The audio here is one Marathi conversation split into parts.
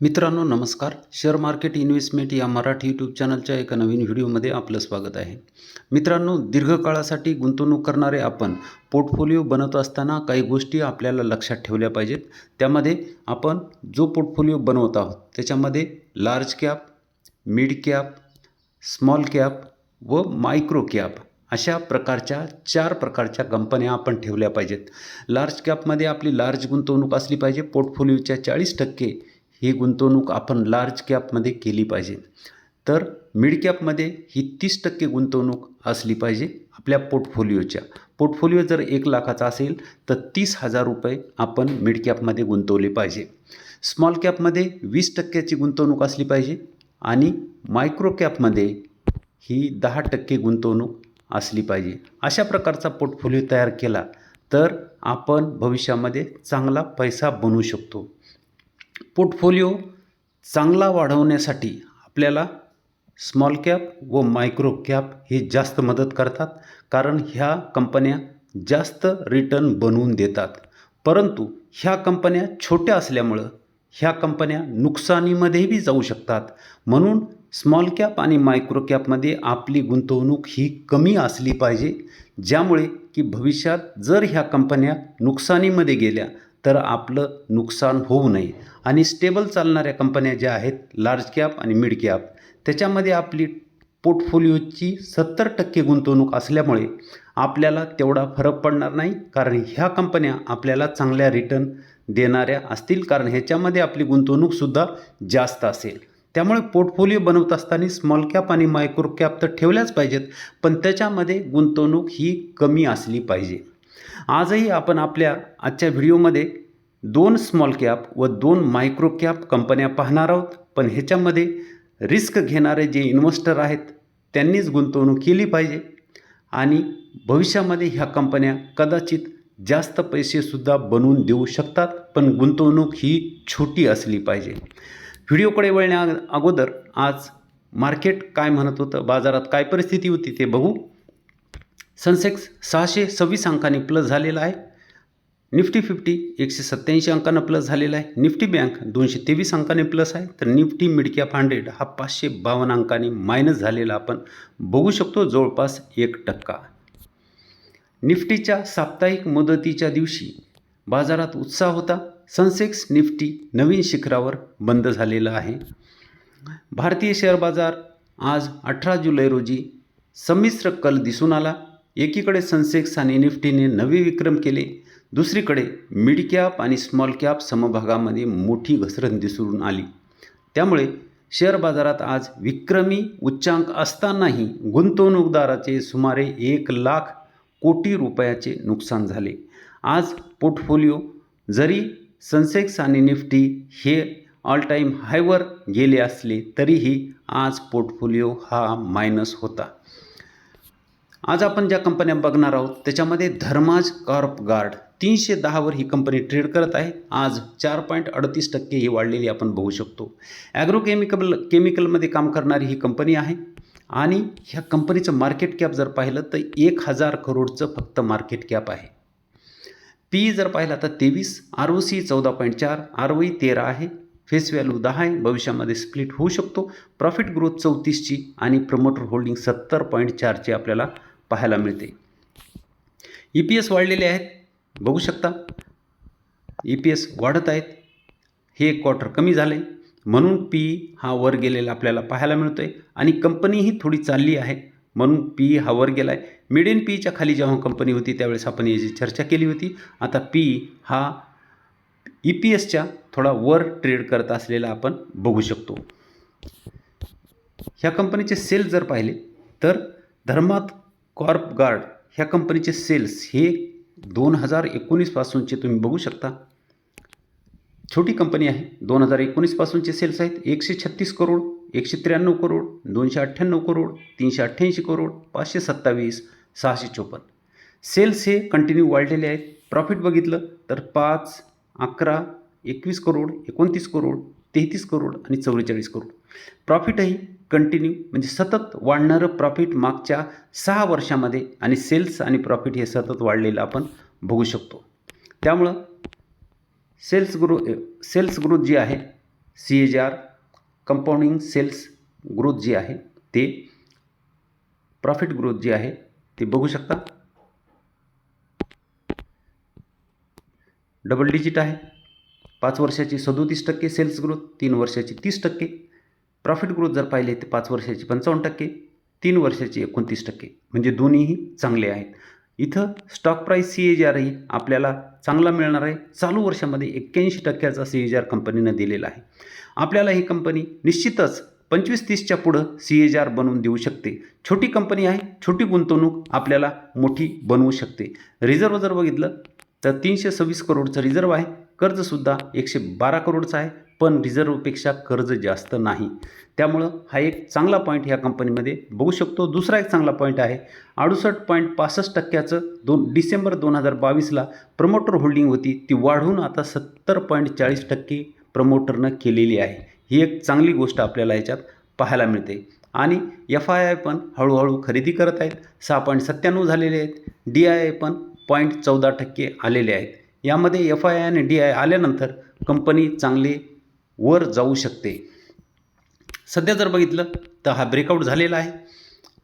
मित्रांनो नमस्कार. शेअर मार्केट इन्व्हेस्टमेंट या मराठी यूट्यूब चॅनलच्या एका नवीन व्हिडिओमध्ये आपलं स्वागत आहे. मित्रांनो दीर्घकाळासाठी गुंतवणूक करणारे आपण पोर्टफोलिओ बनवत असताना काही गोष्टी आपल्याला लक्षात ठेवल्या पाहिजेत. त्यामध्ये आपण जो पोर्टफोलिओ बनवत आहोत त्याच्यामध्ये large cap mid cap small cap व मायक्रो कॅप अशा प्रकारच्या चार प्रकारच्या कंपन्या आपण ठेवल्या पाहिजेत. लार्ज कॅपमध्ये आपली लार्ज गुंतवणूक असली पाहिजे. पोर्टफोलिओच्या चाळीस टक्के ही गुंतवणूक आपण लार्ज कॅपमध्ये केली पाहिजे. तर मिड कॅपमध्ये ही तीस टक्के गुंतवणूक असली पाहिजे आपल्या पोर्टफोलिओच्या पोर्टफोलिओ जर एक लाखाचा असेल तर तीस हजार रुपये आपण मिड कॅपमध्ये गुंतवले पाहिजे. स्मॉल कॅपमध्ये वीस टक्क्याची गुंतवणूक असली पाहिजे आणि मायक्रो कॅपमध्ये ही दहा टक्के गुंतवणूक असली पाहिजे. अशा प्रकारचा पोर्टफोलिओ तयार केला तर आपण भविष्यामध्ये चांगला पैसा बनवू शकतो. पोर्टफोलिओ चांगला वाढवण्यासाठी आपल्याला स्मॉल कॅप व मायक्रो कॅप हे जास्त मदत करतात. कारण ह्या कंपन्या जास्त रिटर्न बनवून देतात. परंतु ह्या कंपन्या छोट्या असल्यामुळं ह्या कंपन्या नुकसानीमध्येही जाऊ शकतात. म्हणून स्मॉल कॅप आणि मायक्रो कॅपमध्ये आपली गुंतवणूक ही कमी असली पाहिजे. ज्यामुळे की भविष्यात जर ह्या कंपन्या नुकसानीमध्ये गेल्या तर आपलं नुकसान होऊ नये. आणि स्टेबल चालणाऱ्या कंपन्या ज्या आहेत लार्ज कॅप आणि मिड कॅप त्याच्यामध्ये आपली पोर्टफोलिओची सत्तर टक्के गुंतवणूक असल्यामुळे आपल्याला तेवढा फरक पडणार नाही. कारण ह्या कंपन्या आपल्याला चांगल्या रिटर्न देणाऱ्या असतील. कारण ह्याच्यामध्ये आपली गुंतवणूकसुद्धा जास्त असेल. त्यामुळे पोर्टफोलिओ बनवत असताना स्मॉल कॅप आणि मायक्रो कॅप तर ठेवल्याच पाहिजेत. पण त्याच्यामध्ये गुंतवणूक ही कमी असली पाहिजे. आजही आपण आपल्या आजच्या व्हिडिओमध्ये दोन स्मॉल कॅप व दोन मायक्रो कॅप कंपन्या पाहणार आहोत. पण ह्याच्यामध्ये रिस्क घेणारे जे इन्व्हेस्टर आहेत त्यांनीच गुंतवणूक केली पाहिजे. आणि भविष्यामध्ये ह्या कंपन्या कदाचित जास्त पैसेसुद्धा बनवून देऊ शकतात पण गुंतवणूक ही छोटी असली पाहिजे. व्हिडिओकडे वळण्या अगोदर आज मार्केट काय म्हणत होतं बाजारात काय परिस्थिती होती ते बघू. सनसेक्स सहाशे सव्वीस अंकांनी प्लस झालेला आहे. निफ्टी फिफ्टी एकशे सत्त्याऐंशी अंकानं प्लस झालेला आहे. निफ्टी बँक दोनशे तेवीस अंकाने प्लस आहे. तर निफ्टी मिडकॅप हंड्रेड हा पाचशे बावन्न अंकांनी मायनस झालेला आपण बघू शकतो. जवळपास एक टक्का. निफ्टीच्या साप्ताहिक मुदतीच्या दिवशी बाजारात उत्साह होता. सनसेक्स निफ्टी नवीन शिखरावर बंद झालेला आहे. भारतीय शेअर बाजार आज अठरा जुलै रोजी संमिश्र कल दिसून आला. एकीकडे सनसेक्स आणि निफ्टीने नवे विक्रम केले दुसरीकडे मिड कॅप आणि स्मॉल कॅप समभागामध्ये मोठी घसरण दिसून आली. त्यामुळे शेअर बाजारात आज विक्रमी उच्चांक असतानाही गुंतवणूकदाराचे सुमारे एक लाख कोटी रुपयाचे नुकसान झाले. आज पोर्टफोलिओ जरी सनसेक्स आणि निफ्टी हे ऑल टाईम हायवर गेले असले तरीही आज पोर्टफोलिओ हा मायनस होता. आज आपण ज्या कंपन्या बघणार आहोत त्याच्यामध्ये धर्माज कॉर्प गार्ड तीनशे दहावर ही कंपनी ट्रेड करत आहे. आज चार पॉईंट अडतीस टक्के ही वाढलेली आपण बघू शकतो. ॲग्रोकेमिकल केमिकलमध्ये काम करणारी ही कंपनी आहे. आणि ह्या कंपनीचं मार्केट कॅप जर पाहिलं तर एक हजार करोडचं फक्त मार्केट कॅप आहे. पी जर पाहिला तर तेवीस आर ओ सी चौदा पॉईंट चार आर ओ ई तेरा आहे. फेस व्हॅल्यू दहा आहे. भविष्यामध्ये स्प्लिट होऊ शकतो. प्रॉफिट ग्रोथ चौतीसची आणि प्रमोटर होल्डिंग सत्तर पॉईंट चारची आपल्याला पाहायला मिळते. ई पी एस वाढलेले आहेत. बघू शकता. ई पी एस वाढत आहेत. हे एक क्वार्टर कमी झाले म्हणून पी हा वर गेलेला आपल्याला पाहायला मिळतो आहे आणि कंपनीही थोडी चालली आहे. म्हणून पी हा वर गेला आहे मिडियन पीच्या खाली जेव्हा कंपनी होती त्यावेळेस आपण याची चर्चा केली होती. आता पी हा ई पी एसच्या थोडा वर ट्रेड करत असलेला आपण बघू शकतो. ह्या कंपनीचे सेल जर पाहिले तर धर्मात कॉर्प गार्ड ह्या कंपनीचे सेल्स हे दोन हजार एकोणीसपासूनचे तुम्ही बघू शकता. छोटी कंपनी आहे. दोन हजार एकोणीसपासूनचे सेल्स आहेत. एकशे छत्तीस करोड एकशे त्र्याण्णव करोड दोनशे अठ्ठ्याण्णव करोड तीनशे अठ्ठ्याऐंशी करोड पाचशे सत्तावीस सहाशे चोपन्न. सेल्स हे कंटिन्यू वाढलेले आहेत. प्रॉफिट बघितलं तर पाच अकरा एकवीस करोड एकोणतीस करोड तेहतीस करोड आणि चव्वेचाळीस करोड. प्रॉफिटही कंटिन्यू म्हणजे सतत वाढणारं प्रॉफिट मागच्या सहा वर्षामध्ये आणि सेल्स आणि प्रॉफिट हे सतत वाढलेलं आपण बघू शकतो. त्यामुळं सेल्स ग्रो सेल्स ग्रोथ जी आहे C H R compounding sales growth जी आहे ते प्रॉफिट ग्रोथ जी आहे ते बघू शकता. डबल डिजिट आहे. पाच वर्षाची सदोतीस टक्के सेल्स ग्रोथ तीन वर्षाची तीस टक्के. प्रॉफिट ग्रोथ जर पाहिले तर पाच वर्षाची पंचावन्न टक्के तीन वर्षाची एकोणतीस टक्के. म्हणजे दोन्हीही चांगले आहेत. इथं स्टॉक प्राईस सी एच आरही आपल्याला चांगला मिळणार आहे. चालू वर्षामध्ये एक्क्याऐंशी टक्क्याचा सी एच आर कंपनीनं दिलेला आहे. आपल्याला ही कंपनी निश्चितच पंचवीस तीसच्या पुढं सी एच आर बनवून देऊ शकते. छोटी कंपनी आहे छोटी गुंतवणूक आपल्याला मोठी बनवू शकते. रिझर्व जर बघितलं तर तीनशे सव्वीस करोडचं रिझर्व आहे. कर्जसुद्धा एकशे बारा करोडचं आहे. पण रिझर्वपेक्षा कर्ज जास्त नाही. त्यामुळं हा एक चांगला पॉईंट ह्या कंपनीमध्ये बघू शकतो. दुसरा एक चांगला पॉईंट आहे. अडुसष्ट पॉईंट पासष्ट टक्क्याचं दोन डिसेंबर दोन हजार बावीसला प्रमोटर होल्डिंग होती. ती वाढवून आता सत्तर पॉईंट चाळीस टक्के प्रमोटरनं केलेली आहे. ही एक चांगली गोष्ट आपल्याला याच्यात पाहायला मिळते. आणि एफ आय आय पण हळूहळू खरेदी करत आहेत. सहा पॉईंट सत्त्याण्णव झालेले आहेत. डी आय आय पण पॉईंट चौदा टक्के आलेले आहेत. यामध्ये एफ आय आय आणि डी आय आल्यानंतर कंपनी चांगली वर जाऊ शकते. सध्या जर बघितलं तर हा ब्रेकआउट झालेला आहे.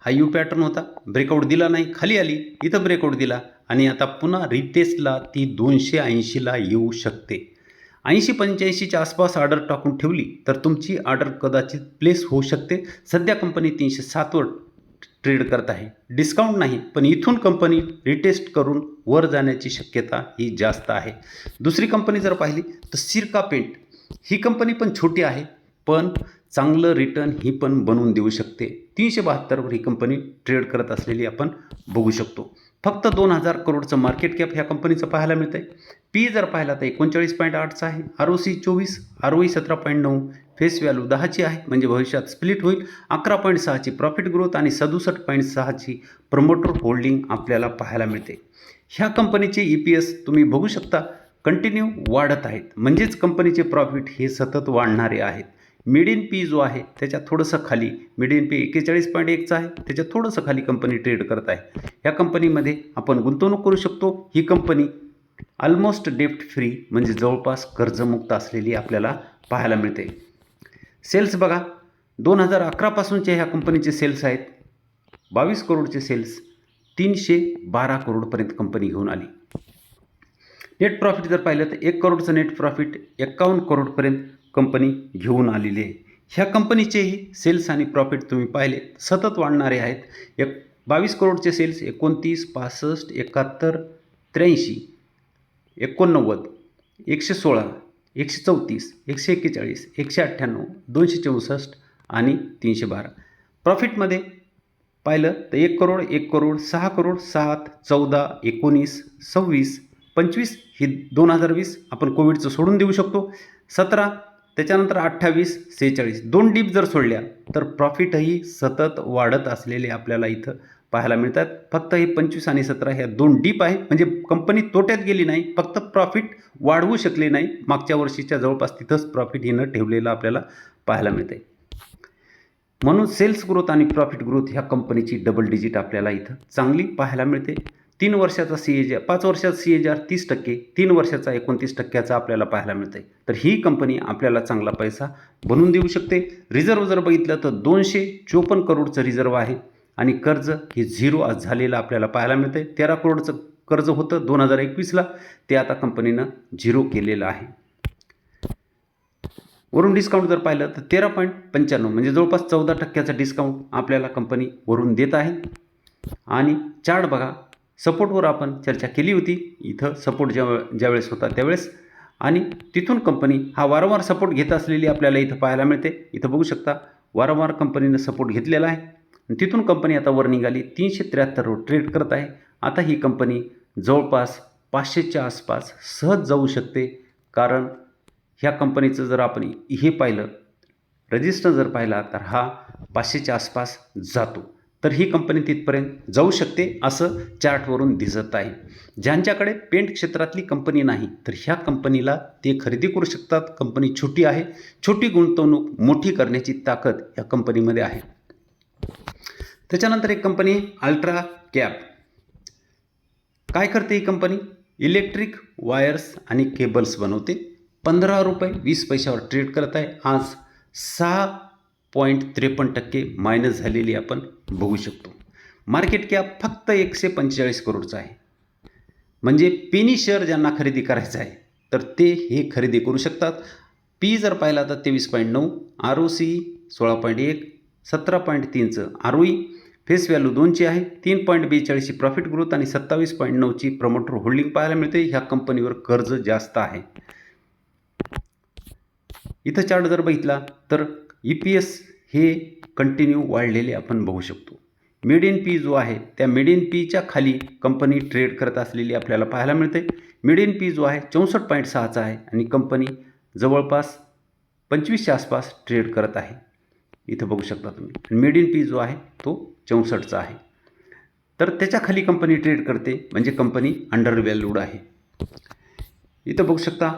हा यू पॅटर्न होता. ब्रेकआउट दिला नाही खाली आली इथं ब्रेकआउट दिला आणि आता पुन्हा रिटेस्टला ती दोनशे ऐंशीला येऊ शकते. ऐंशी पंच्याऐंशीच्या आसपास ऑर्डर टाकून ठेवली तर तुमची ऑर्डर कदाचित प्लेस होऊ शकते. सध्या कंपनी तीनशे सातवर ट्रेड करत आहे. डिस्काउंट नाही पण इथून कंपनी रिटेस्ट करून वर जाण्याची शक्यता ही जास्त आहे. दुसरी कंपनी जर पाहिली तर सिरका पेंट. ही कंपनी पण छोटी आहे पण चांगलं रिटर्न ही पण बनवून देऊ शकते. तीनशे बहात्तरवर ही कंपनी ट्रेड करत असलेली आपण बघू शकतो. फक्त दोन हजार करोडचं मार्केट कॅप ह्या कंपनीचं पाहायला मिळतं आहे पी जर पाहिला तर एकोणचाळीस पॉईंट आठचा आहे. आर ओ सी चोवीस आर ओ ई सतरा पॉईंट नऊ फेस व्हॅल्यू दहाची आहे म्हणजे भविष्यात स्प्लिट होईल. अकरा पॉईंट सहाची प्रॉफिट ग्रोथ आणि सदुसष्ट पॉईंट सहाची प्रमोटर होल्डिंग आपल्याला पाहायला मिळते. ह्या कंपनीचे ई पी एस तुम्ही बघू शकता. कंटिन्यू वाढत आहेत. म्हणजेच कंपनीचे प्रॉफिट हे सतत वाढणारे आहेत. मिडियन पी जो आहे त्याच्या थोडंसं खाली मिडियन पी एक्केचाळीस पॉईंट एकचा आहे. त्याच्या थोडंसं खाली कंपनी ट्रेड करत आहे. ह्या कंपनीमध्ये आपण गुंतवणूक करू शकतो. ही कंपनी ऑलमोस्ट डेप्ट फ्री म्हणजे जवळपास कर्जमुक्त असलेली आपल्याला पाहायला मिळते. सेल्स बघा. दोन हजार अकरापासूनचे ह्या कंपनीचे सेल्स आहेत. बावीस करोडचे सेल्स तीनशे बारा करोडपर्यंत कंपनी घेऊन आली. नेट प्रॉफिट जर पाहिलं तर एक करोडचं नेट प्रॉफिट एक्कावन्न करोडपर्यंत कंपनी घेऊन आलेली. आहे ह्या कंपनीचेही सेल्स आणि प्रॉफिट तुम्ही पाहिले. सतत वाढणारे आहेत. एक बावीस करोडचे सेल्स एकोणतीस पासष्ट एकाहत्तर त्र्याऐंशी एकोणनव्वद एकशे सोळा एकशे चौतीस एकशे एक्केचाळीस एकशे अठ्ठ्याण्णव दोनशे चौसष्ट आणि तीनशे बारा. प्रॉफिटमध्ये पाहिलं तर एक करोड एक करोड सहा करोड सात चौदा एकोणीस सव्वीस पंचवीस ही दोन हजार वीस आपण कोविडचं सोडून देऊ शकतो. सतरा त्याच्यानंतर अठ्ठावीस सेहेचाळीस. दोन डीप जर सोडल्या तर प्रॉफिटही सतत वाढत असलेले आपल्याला इथं पाहायला मिळतात. फक्त हे पंचवीस आणि सतरा ह्या दोन डीप आहे. म्हणजे कंपनी तोट्यात गेली नाही फक्त प्रॉफिट वाढवू शकले नाही. मागच्या वर्षीच्या जवळपास तिथंच प्रॉफिट हिनं ठेवलेलं आपल्याला पाहायला मिळते म्हणून सेल्स ग्रोथ आणि प्रॉफिट ग्रोथ ह्या कंपनीची डबल डिजिट आपल्याला इथं चांगली पाहायला मिळते. तीन वर्षाचा सी एज आर पाच वर्षाचा सी एज आर तीस टक्के तीन वर्षाचा एकोणतीस टक्क्याचा आपल्याला पाहायला मिळते तर ही कंपनी आपल्याला चांगला पैसा बनवून देऊ शकते. रिझर्व जर बघितलं तर दोनशे चोपन्न करोडचं रिझर्व आहे. आणि कर्ज हे झिरो आज झालेलं आपल्याला पाहायला मिळते तेरा करोडचं कर्ज होतं दोन हजार एकवीसला. ते आता कंपनीनं झिरो केलेलं आहे. वरून डिस्काउंट जर पाहिलं तर तेरा पॉईंट पंच्याण्णव म्हणजे जवळपास चौदा टक्क्याचा डिस्काउंट आपल्याला कंपनी वरून देत आहे. आणि चार्ट बघा सपोर्टवर आपण चर्चा केली होती. इथं सपोर्ट ज्या ज्यावेळेस होता त्यावेळेस. आणि तिथून कंपनी हा वारंवार सपोर्ट घेत असलेली आपल्याला इथं पाहायला मिळते. इथं बघू शकता वारंवार कंपनीनं सपोर्ट घेतलेला आहे. तिथून कंपनी आता वर निघाली. तीनशे त्र्याहत्तर रोड ट्रेड करत आहे. आता ही कंपनी जवळपास पाचशेच्या आसपास सहज जाऊ शकते. कारण ह्या कंपनीचं जर आपण हे पाहिलं रजिस्टर जर पाहिला तर हा पाचशेच्या आसपास जातो. तर ही कंपनी तिथपर्यंत जाऊ शकते असं चार्टवरून दिसत आहे. ज्यांच्याकडे पेंट क्षेत्रातली कंपनी नाही तर ह्या कंपनीला ते खरेदी करू शकतात. कंपनी छोटी आहे. छोटी गुंतवणूक मोठी करण्याची ताकद या कंपनीमध्ये आहे. त्याच्यानंतर एक कंपनी अल्ट्रा कॅप काय करते ही कंपनी इलेक्ट्रिक वायर्स आणि केबल्स बनवते. पंधरा रुपये वीस पैशावर ट्रेड करत आहे. आज सहा पॉईंट त्रेपन्न टक्के मायनस झालेली आपण बघू शकतो. मार्केट कॅप फक्त एकशे पंचेचाळीस करोडचा आहे. म्हणजे पेनी शेअर ज्यांना खरेदी करायचं आहे तर ते हे खरेदी करू शकतात. पी जर पाहिला तर तेवीस पॉईंट नऊ आर ओ सी सोळा पॉईंट एक सतरा point तीनचं R O E face value दोनची आहे तीन पॉईंट बेचाळीसची प्रॉफिट ग्रोथ आणि सत्तावीस पॉईंट नऊची प्रमोटर होल्डिंग पाहायला मिळते. ह्या कंपनीवर कर्ज जास्त आहे. इथं चार्ट जर बघितला तर ई पी एस हे कंटिन्यू वाढलेले आपण बघू शकतो. मिड पी जो आहे त्या मिड पीच्या खाली कंपनी ट्रेड करत असलेली आपल्याला पाहायला मिळते. मिड पी जो आहे चौसष्ट पॉईंट सहाचा आहे आणि कंपनी जवळपास पंचवीसच्या आसपास ट्रेड करत आहे. इथं बघू शकता तुम्ही. मेड इन पी जो आहे तो चौसष्टचा आहे. तर त्याच्याखाली कंपनी ट्रेड करते म्हणजे कंपनी अंडर व्हॅल्यूड आहे. इथं बघू शकता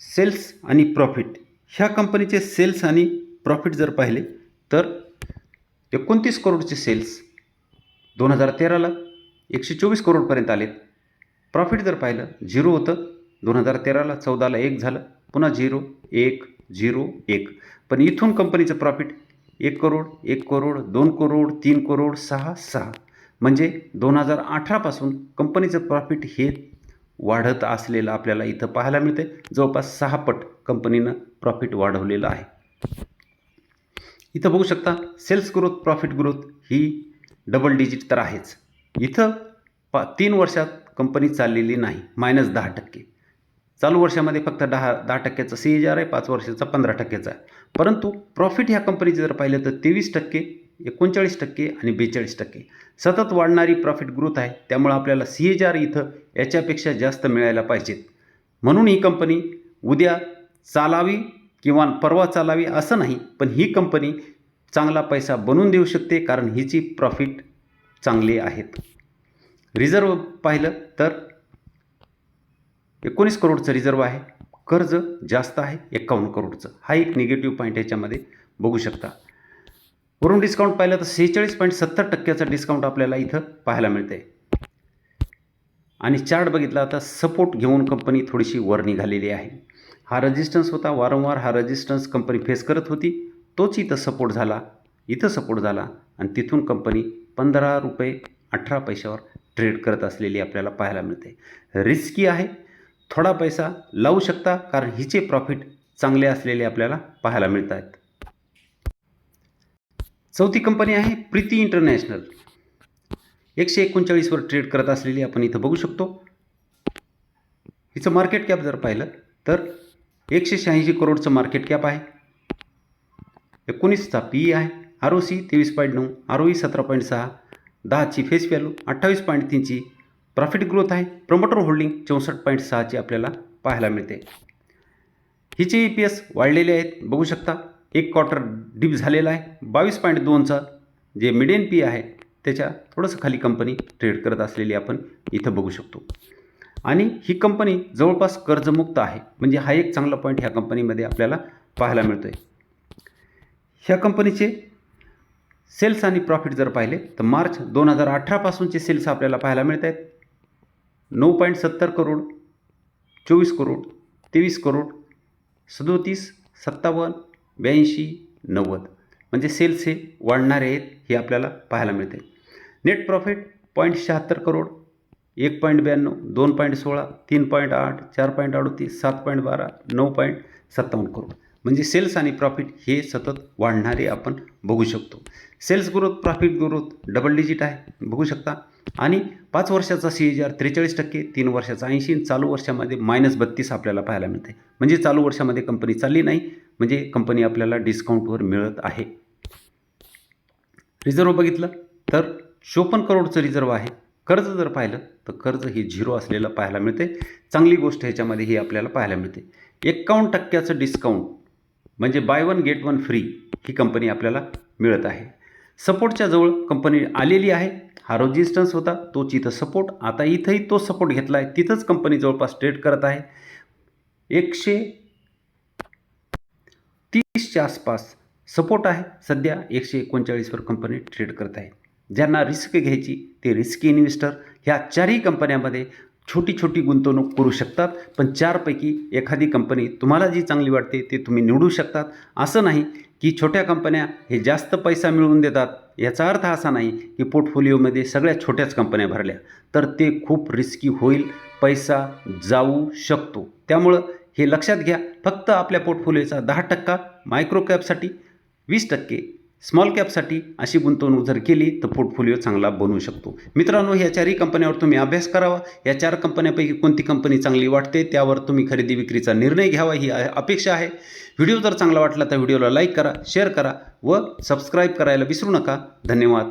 सेल्स आणि प्रॉफिट ह्या कंपनीचे सेल्स आणि प्रॉफिट जर पाहिले तर एकोणतीस करोडचे सेल्स दोन हजार तेराला एकशे चोवीस करोडपर्यंत आलेत. प्रॉफिट जर पाहिलं झिरो होतं. दोन हजार तेराला चौदाला एक झालं. पुन्हा झिरो एक झिरो एक. पण इथून कंपनीचं प्रॉफिट एक करोड एक करोड दोन करोड तीन करोड सहा सहा. म्हणजे दोन हजार अठरापासून कंपनीचं प्रॉफिट हे वाढत असलेलं आपल्याला इथं पाहायला मिळते जवळपास सहा पट कंपनीनं प्रॉफिट वाढवलेलं आहे. इथं बघू शकता सेल्स ग्रोथ प्रॉफिट ग्रोथ ही डबल डिजिट तर आहेच. इथं पा तीन वर्षात कंपनी चाललेली नाही. मायनस दहा टक्के. चालू वर्षामध्ये फक्त दहा दहा टक्क्याचा सी एच आर आहे पाच वर्षाचा पंधरा टक्क्याचा आहे. परंतु प्रॉफिट ह्या कंपनीचं जर पाहिलं तर तेवीस टक्के एकोणचाळीस टक्के आणि बेचाळीस टक्के. सतत वाढणारी प्रॉफिट ग्रोथ आहे त्यामुळं आपल्याला सी एच आर इथं याच्यापेक्षा जास्त मिळायला पाहिजेत. म्हणून ही कंपनी उद्या चालावी किंवा परवा चालावी असं नाही पण ही कंपनी चांगला पैसा बनवून देऊ शकते कारण हिची प्रॉफिट चांगली आहेत. रिझर्व पाहिलं तर एकोणीस करोडचं रिझर्व आहे. कर्ज जास्त आहे एकावन्न करोडचं. हा एक निगेटिव्ह पॉईंट याच्यामध्ये बघू शकता. वरून डिस्काउंट पाहिलं तर सेहेचाळीस पॉईंट सत्तर टक्क्याचा डिस्काउंट आपल्याला इथं पाहायला मिळते आणि चार्ट बघितला आता सपोर्ट घेऊन कंपनी थोडीशी वर निघालेली आहे. हा रजिस्टन्स होता वारंवार हा रजिस्टन्स कंपनी फेस करत होती. तोच इथं सपोर्ट झाला. इथं सपोर्ट झाला आणि तिथून कंपनी पंधरा रुपये अठरा पैशावर ट्रेड करत असलेली आपल्याला पाहायला मिळते. रिस्की आहे थोडा पैसा लावू शकता कारण हिचे प्रॉफिट चांगले असलेले आपल्याला पाहायला मिळत आहेत चौथी कंपनी आहे प्रीती इंटरनॅशनल एकशे एकोणचाळीसवर ट्रेड करत असलेली आपण इथं बघू शकतो. हिचं मार्केट कॅप जर पाहिलं तर एकशे शहाऐंशी करोडचं मार्केट कॅप आहे. एकोणीसचा पी आहे. आर ओ सी तेवीस पॉईंट नऊ आर ओ ई सतरा पॉईंट सहा दहाची फेस व्हॅल्यू अठ्ठावीस पॉईंट तीनची प्रॉफिट ग्रोथ आहे. प्रमोटर होल्डिंग चौसष्ट पॉईंट सहाची आपल्याला पाहायला मिळते. हिचे ई पी एस वाढलेले आहेत. बघू शकता एक क्वार्टर डिप झालेला आहे. बावीस पॉईंट दोनचा जे मिडियन पी आहे त्याच्या थोडंसं खाली कंपनी ट्रेड करत असलेली आपण इथं बघू शकतो. आणि ही कंपनी जवळपास कर्जमुक्त आहे. म्हणजे हा एक चांगला पॉईंट ह्या कंपनीमध्ये आपल्याला पाहायला मिळतो आहे ह्या कंपनीचे सेल्स आणि प्रॉफिट जर पाहिले तर मार्च दोन हजार अठरापासूनचे सेल्स आपल्याला पाहायला मिळत आहेत नऊ पॉईंट सत्तर करोड चोवीस करोड तेवीस करोड सदोतीस सत्तावन्न ब्याऐंशी नव्वद. म्हणजे सेल्स हे वाढणारे आहेत हे आपल्याला पाहायला मिळते. नेट प्रॉफिट पॉईंट शहात्तर करोड एक पॉईंट ब्याण्णव दोन पॉईंट सोळा तीन पॉईंट आठ चार पॉईंट अडतीस सात पॉईंट बारा नऊ पॉईंट सत्तावन्न करोड. म्हणजे सेल्स आणि प्रॉफिट हे सतत वाढणारे आपण बघू शकतो. Sales growth profit growth double digit आहे बघू शकता. आणि पाच वर्षाचा सी एच आर त्रेचाळीस टक्के तीन वर्षाचा ऐंशी चालू वर्षामध्ये मायनस बत्तीस आपल्याला पाहायला मिळते. म्हणजे चालू वर्षामध्ये कंपनी चालली नाही म्हणजे कंपनी आपल्याला डिस्काउंटवर मिळत आहे. रिझर्व बघितलं तर चोपन्न करोडचं रिझर्व आहे. कर्ज जर पाहिलं तर कर्ज हे झिरो असलेलं पाहायला मिळते. चांगली गोष्ट ह्याच्यामध्ये ही आपल्याला पाहायला मिळते. एक्कावन्न टक्क्याचं डिस्काउंट म्हणजे buy one get one free ही कंपनी आपल्याला मिळत आहे. सपोर्टच्या जवळ कंपनी आलेली आहे. हा रेजिस्टन्स होता तोच इथं सपोर्ट आता इथंही तो सपोर्ट घेतला आहे तिथंच कंपनी जवळपास ट्रेड करत आहे. एकशे तीसच्या आसपास सपोर्ट आहे. सध्या एकशे एकोणचाळीसवर कंपनी ट्रेड करत आहे. ज्यांना रिस्क घ्यायची ते रिस्की इन्व्हेस्टर ह्या चारही कंपन्यांमध्ये छोटी छोटी गुंतवणूक करू शकतात पण चारपैकी एखादी कंपनी तुम्हाला जी चांगली वाटते ती तुम्ही निवडू शकतात. असं नाही की छोट्या कंपन्या हे जास्त पैसा मिळवून देतात. याचा अर्थ असा नाही की पोर्टफोलिओमध्ये सगळ्या छोट्याच कंपन्या भरल्या तर ते खूप रिस्की होईल पैसा जाऊ शकतो. त्यामुळं हे लक्षात घ्या फक्त आपल्या पोर्टफोलिओचा दहा टक्का मायक्रो कॅपसाठी वीस टक्के स्मॉल कॅपसाठी अशी गुंतवणूक जर केली तर पोर्टफोलिओ चांगला बनवू शकतो. मित्रांनो ह्या चारही कंपन्यावर तुम्ही अभ्यास करावा. या चार कंपन्यापैकी कोणती कंपनी चांगली वाटते त्यावर तुम्ही खरेदी विक्रीचा निर्णय घ्यावा ही अपेक्षा आहे. व्हिडिओ जर चांगला वाटला तर व्हिडिओला लाईक करा शेअर करा व सबस्क्राईब करायला विसरू नका. धन्यवाद.